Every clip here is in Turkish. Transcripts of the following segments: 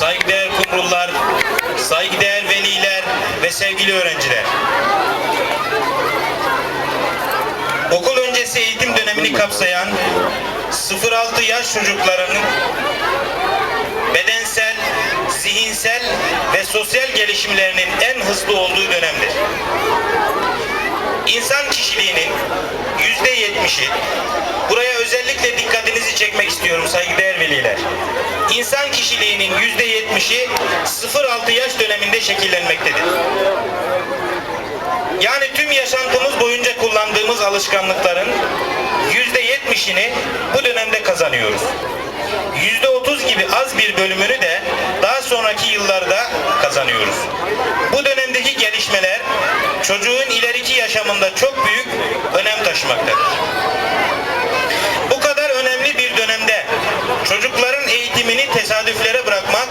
saygıdeğer kumrullar, saygıdeğer veliler ve sevgili öğrenciler. Okul öncesi eğitim dönemini kapsayan 0-6 yaş çocuklarının bedensel, zihinsel ve sosyal gelişimlerinin en hızlı olduğu dönemdir. İnsan kişiliğinin yüzde yetmişi, buraya özellikle dikkatinizi çekmek istiyorum saygıdeğer veliler. İnsan kişiliğinin yüzde yetmişi 0-6 yaş döneminde şekillenmektedir. Yani tüm yaşantımız boyunca kullandığımız alışkanlıkların yüzde yetmişini bu dönemde kazanıyoruz. Yüzde otuz gibi az bir bölümünü de daha sonraki yıllarda kazanıyoruz. Bu dönemdeki gelişmeler çocuğun ileriki yaşamında çok büyük önem taşımaktadır. Bu kadar önemli bir dönemde çocukların eğitimini tesadüflere bırakmak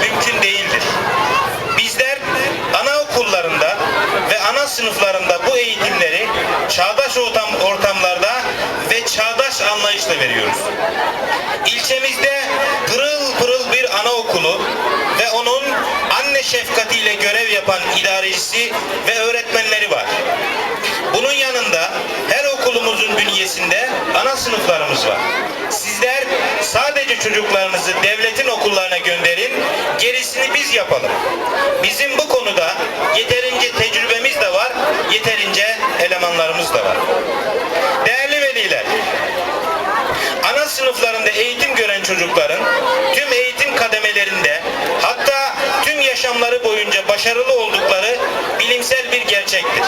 mümkün değildir. Bizler anaokullarında ve ana sınıflarında bu eğitimleri çağdaş ortam, ortamlarda ve çağdaş anlayışla veriyoruz. İlçemizde şefkatiyle görev yapan idarecisi ve öğretmenleri var. Bunun yanında her okulumuzun bünyesinde ana sınıflarımız var. Sizler sadece çocuklarınızı devletin okullarına gönderin, gerisini biz yapalım. Bizim bu konuda yeterince tecrübemiz de var, yeterince elemanlarımız da var. Değerli veliler, ana sınıflarında eğitim gören çocukların tüm eğitim kademelerinde hatta tüm yaşamları boyunca başarılı oldukları bilimsel bir gerçektir.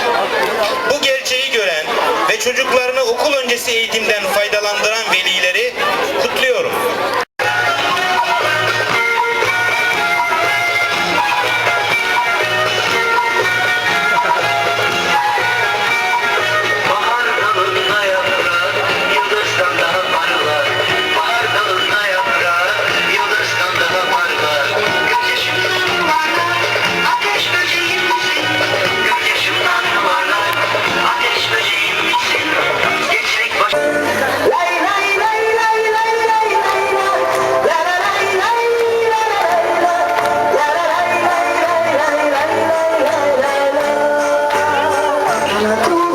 Bu gerçeği gören ve çocuklarını okul öncesi eğitimden faydalandıran velileri kutluyorum. la cruz.